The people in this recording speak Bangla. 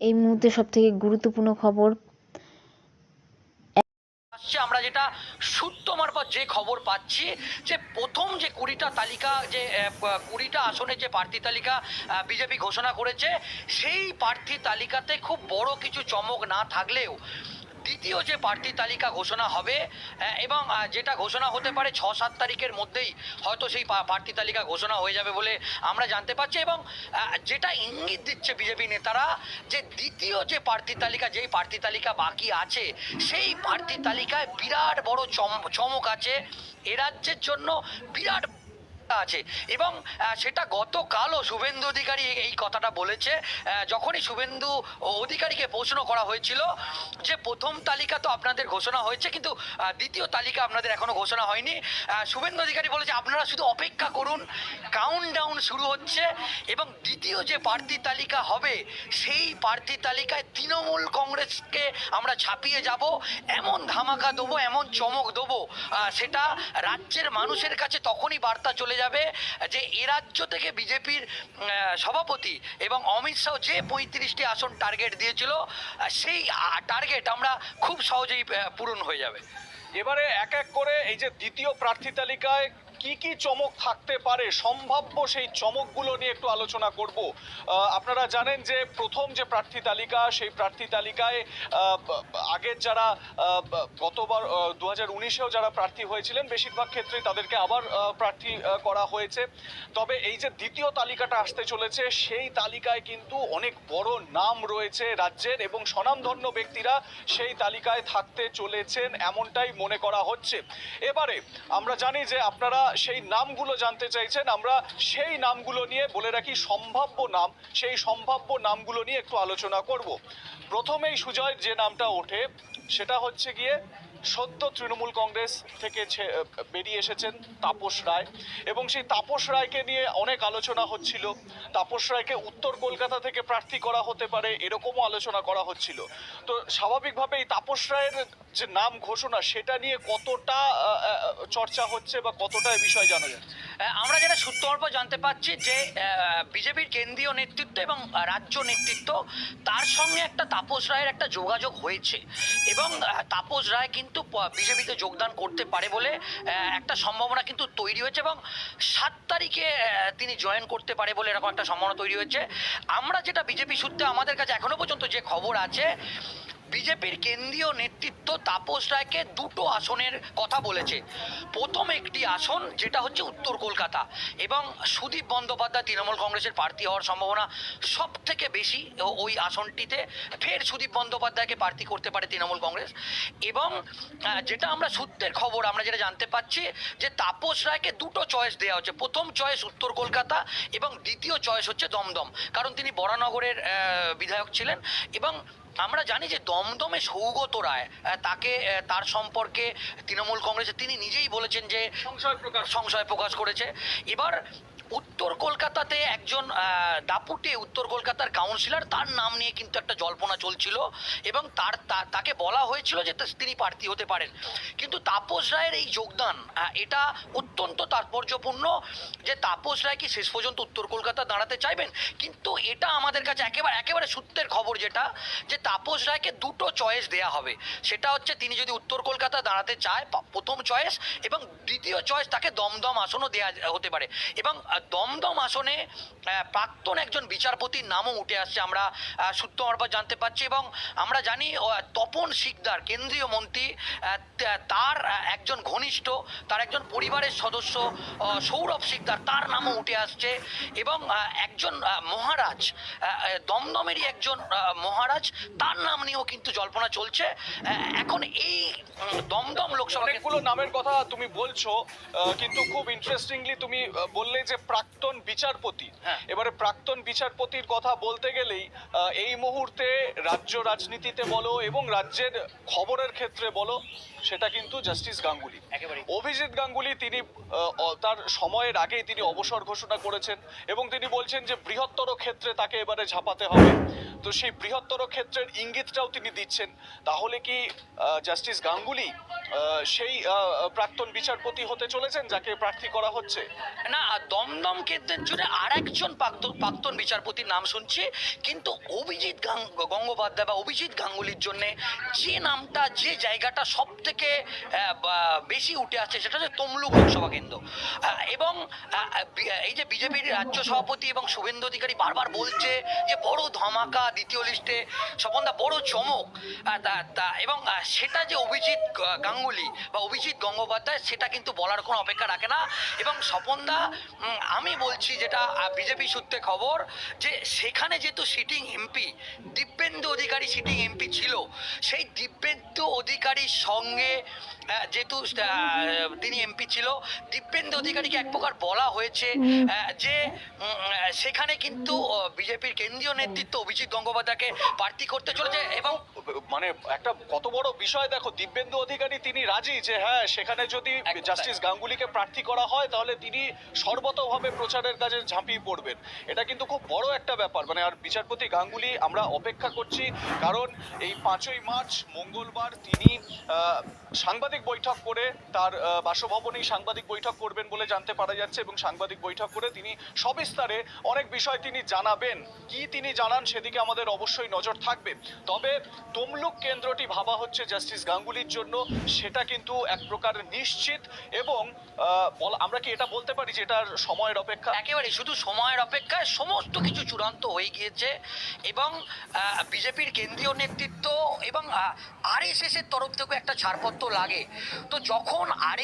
এই মুহূর্তে সবথেকে গুরুত্বপূর্ণ খবর। আসছে আমরা যেটা সূত্র মারফত যে খবর পাচ্ছি যে প্রথম যে কুড়িটা তালিকা, যে কুড়িটা আসনে যে প্রার্থী তালিকা বিজেপি ঘোষণা করেছে, সেই প্রার্থী তালিকাতে খুব বড় কিছু চমক না থাকলেও দ্বিতীয় যে প্রার্থী তালিকা ঘোষণা হবে এবং যেটা ঘোষণা হতে পারে ছ সাত তারিখের মধ্যেই হয়তো সেই প্রার্থী তালিকা ঘোষণা হয়ে যাবে বলে আমরা জানতে পারছি এবং যেটা ইঙ্গিত দিচ্ছে বিজেপি নেতারা যে দ্বিতীয় যে প্রার্থী তালিকা, যেই প্রার্থী তালিকা বাকি আছে, সেই প্রার্থী তালিকায় বিরাট বড় চম- চমক আছে এ রাজ্যের জন্য, বিরাট আছে। এবং সেটা গতকালও শুভেন্দু অধিকারী এই- কথাটা বলেছে যখনই শুভেন্দু অধিকারীকে প্রশ্ন করা হয়েছিল যে প্রথম তালিকা তো আপনাদের ঘোষণা হয়েছে, কিন্তু দ্বিতীয় তালিকা আপনাদের এখনও ঘোষণা হয়নি শুভেন্দু অধিকারী বলেছে আপনারা শুধু অপেক্ষা করুন কাউন্ট ডাউন শুরু হচ্ছে এবং দ্বিতীয় যে প্রার্থী তালিকা হবে, সেই প্রার্থী তালিকায় তৃণমূল কংগ্রেসকে আমরা ছাপিয়ে যাব, এমন ধামাকা দেবো, এমন চমক দেবো সেটা রাজ্যের মানুষের কাছে তখনই বার্তা চলে যাবে যে এ রাজ্য থেকে বিজেপির সভাপতি এবং অমিত শাহ যে পঁয়ত্রিশটি আসন টার্গেট দিয়েছিল সেই টার্গেট আমরা খুব সহজেই পূরণ হয়ে যাবে। এবারে এক এক করে এই যে দ্বিতীয় প্রার্থী তালিকায় কি কি চমক থাকতে পারে? সম্ভাব্য সেই চমকগুলো নিয়ে একটু আলোচনা করব। আপনারা জানেন যে প্রথম যে প্রার্থী তালিকা, সেই প্রার্থী তালিকায় আগের যারা গতবার দু হাজার উনিশেও যারা প্রার্থী হয়েছিলেন, বেশিরভাগ ক্ষেত্রে তাদেরকে আবার প্রার্থী করা হয়েছে। তবে এই যে দ্বিতীয় তালিকাটা আসতে চলেছে, সেই তালিকায় কিন্তু অনেক বড় নাম রয়েছে রাজ্যের এবং স্বনামধন্য ব্যক্তিরা সেই তালিকায় থাকতে চলেছেন, এমনটাই মনে করা হচ্ছে। এবারে আমরা জানি যে আপনারা সেই নামগুলো জানতে চাইছেন, আমরা সেই নামগুলো নিয়ে বলে রাখি সম্ভাব্য নাম, সেই সম্ভাব্য নামগুলো নিয়ে একটু আলোচনা করব। প্রথমেই সুজয় যে নামটা ওঠে, সেটা হচ্ছে গিয়ে সদ্য তৃণমূল কংগ্রেস থেকে বেরিয়ে এসেছেন তাপস রায়। এবং সেই তাপস রায়কে নিয়ে অনেক আলোচনা হচ্ছিল। তাপস রায়কে উত্তর কলকাতা থেকে প্রার্থী করা হতে পারে এরকমও আলোচনা করা হচ্ছিল। তো স্বাভাবিকভাবে এই তাপস রায়ের যে নাম ঘোষণা, সেটা নিয়ে কতটা চর্চা হচ্ছে বা কতটা এ বিষয়ে জানা যাচ্ছে? আমরা যেটা সূত্র অল্প জানতে পারছি যে বিজেপির কেন্দ্রীয় নেতৃত্ব এবং রাজ্য নেতৃত্ব, তার সঙ্গে একটা তাপস রায়ের একটা যোগাযোগ হয়েছে। এবং তাপস রায় কিন্তু বিজেপিতে যোগদান করতে পারে বলে একটা সম্ভাবনা কিন্তু তৈরি হয়েছে এবং সাত তারিখে তিনি জয়েন করতে পারে বলে এরকম একটা সম্ভাবনা তৈরি হয়েছে। আমরা যেটা বিজেপি সূত্রে আমাদের কাছে এখনও পর্যন্ত যে খবর আছে বিজেপির কেন্দ্রীয় নেতৃত্ব তাপস রায়কে দুটো আসনের কথা বলেছে। প্রথম একটি আসন, যেটা হচ্ছে উত্তর কলকাতা এবং সুদীপ বন্দ্যোপাধ্যায় তৃণমূল কংগ্রেসের প্রার্থী হওয়ার সম্ভাবনা সব থেকে বেশি ওই আসনটিতে। ফের সুদীপ বন্দ্যোপাধ্যায়কে প্রার্থী করতে পারে তৃণমূল কংগ্রেস এবং যেটা আমরা সূত্রের খবর, আমরা যেটা জানতে পাচ্ছি যে তাপস রায়কে দুটো চয়েস দেওয়া হচ্ছে। প্রথম চয়েস উত্তর কলকাতা এবং দ্বিতীয় চয়েস হচ্ছে দমদম, কারণ তিনি বরানগরের বিধায়ক ছিলেন এবং আমরা জানি যে দমদমে সৌগত রায় তাকে তার সম্পর্কে তৃণমূল কংগ্রেসে তিনি নিজেই বলেছেন যে সংশয় প্রকাশ সংশয় প্রকাশ করেছে। এবার উত্তর কলকাতাতে একজন দাপুটে উত্তর কলকাতার কাউন্সিলর তার নাম নিয়ে কিন্তু একটা জল্পনা চলছিল এবং তার তাকে বলা হয়েছিল যে তিনি প্রার্থী হতে পারেন। কিন্তু তাপস রায়ের এই যোগদান এটা অত্যন্ত তাৎপর্যপূর্ণ যে তাপস রায় কি শেষ পর্যন্ত উত্তর কলকাতা দাঁড়াতে চাইবেন? কিন্তু এটা আমাদের কাছে একেবারে একেবারে সূত্রের খবর যেটা, যে তাপস রায়কে দুটো চয়েস দেয়া হবে। সেটা হচ্ছে তিনি যদি উত্তর কলকাতা দাঁড়াতে চায় প্রথম চয়েস এবং দ্বিতীয় চয়েস তাকে দমদম আসনও দেয়া, হতে পারে। এবং দমদম আসনে প্রাক্তন একজন বিচারপতির নামও উঠে আসছে আমরা সূত্র মারফত জানতে পারছি এবং আমরা জানি তপন শিকদার কেন্দ্রীয় মন্ত্রী তার একজন ঘনিষ্ঠ তার একজন পরিবারের সদস্য সৌরভ শিকদার তার নামও উঠে আসছে এবং একজন মহারাজ দমদমেরই একজন মহারাজ তার নাম নিয়েও কিন্তু জল্পনা চলছে। এখন এই দমদম লোকসভা অনেকগুলো নামের কথা তুমি বলছো কিন্তু খুব ইন্টারেস্টিংলি তুমি বললে যে প্রাক্তন বিচারপতি। হ্যাঁ। এবারে প্রাক্তন বিচারপতির কথা বলতে গেলেই এই মুহূর্তে রাজ্য রাজনীতিতে বলো এবং রাজ্যের খবরের ক্ষেত্রে বলো সেটা কিন্তু জাস্টিস গাঙ্গুলি। অভিজিৎ গাঙ্গুলি তিনি তার সময়ের আগেই তিনি অবসর ঘোষণা করেছেন এবং তিনি বলছেন যে বৃহত্তর ক্ষেত্রে তাকে এবারে ঝাঁপাতে হবে। তো সেই বৃহত্তর ক্ষেত্রের ইঙ্গিতটাও তিনি দিচ্ছেন। তাহলে কি জাস্টিস গাঙ্গুলি সেই প্রাক্তন বিচারপতি হতে চলেছেন যাকে প্রার্থী করা হচ্ছে। না, দমদম কেন্দ্রের জুড়ে আর একজন প্রাক্তন বিচারপতির নাম শুনছি, কিন্তু অভিজিৎ গঙ্গোপাধ্যায় বা অভিজিৎ গাঙ্গুলির জন্য যে নামটা, যে জায়গাটা সব থেকে বেশি উঠে আসছে সেটা হচ্ছে তমলুক লোকসভা কেন্দ্র। এবং এই যে বিজেপির রাজ্য সভাপতি এবং শুভেন্দু অধিকারী বারবার বলছে যে বড় ধমাকা, দ্বিতীয় লিস্টে স্বপনদা বড় চমক। এবং সেটা যে অভিজিৎ গ- গাঙ্গুলি বা অভিজিৎ গঙ্গোপাধ্যায়, সেটা কিন্তু বলার কোনো অপেক্ষা রাখে না। এবং স্বপনদা আমি বলছি যেটা বিজেপি সূত্রে খবর যে সেখানে যেহেতু sitting MP Dibyendu Adhikari sitting MP ছিল, সেই দিব্যেন্দু অধিকারীর সঙ্গে যেহেতু তিনি এমপি ছিল, দিব্যেন্দু অধিকারীকে এক প্রকার বলা হয়েছে যে সেখানে কিন্তু বিজেপির কেন্দ্রীয় নেতৃত্ব অভিজিৎ গঙ্গোপাধ্যায়কে প্রার্থী করতে চলেছে এবং মানে একটা কত বড় বিষয়, দেখো, দিব্যেন্দু অধিকারী তিনি রাজি যে হ্যাঁ সেখানে যদি জাস্টিস গাঙ্গুলিকে প্রার্থী করা হয় তাহলে তিনি সর্বতভাবে প্রচারের কাজে ঝাঁপিয়ে পড়বেন। এটা কিন্তু খুব বড় একটা ব্যাপার। মানে আর বিচারপতি গাঙ্গুলি আমরা অপেক্ষা করছি কারণ এই পাঁচই মার্চ মঙ্গলবার তিনি সাংবাদিক বৈঠক করে তার বাসভবনেই সাংবাদিক বৈঠক করবেন বলে জানতে পারা যাচ্ছে এবং সাংবাদিক বৈঠক করে তিনি সবিস্তারে অনেক বিষয় তিনি জানাবেন। কি তিনি জানান সেদিকে আমাদের অবশ্যই নজর থাকবে। তবে তমলুক কেন্দ্রটি ভাবা হচ্ছে জাস্টিস গাঙ্গুলির জন্য। সেটা কিন্তু এক প্রকার নিশ্চিত এবং আমরা কি এটা বলতে পারি যে এটার সময়ের অপেক্ষা? একেবারে শুধু সময়ের অপেক্ষায় সমস্ত কিছু চূড়ান্ত হয়ে গিয়েছে এবং বিজেপির কেন্দ্রীয় নেতৃত্ব এবং আর এর তরফ থেকেও একটা ছাড়পত্র লাগে। তো যখন আর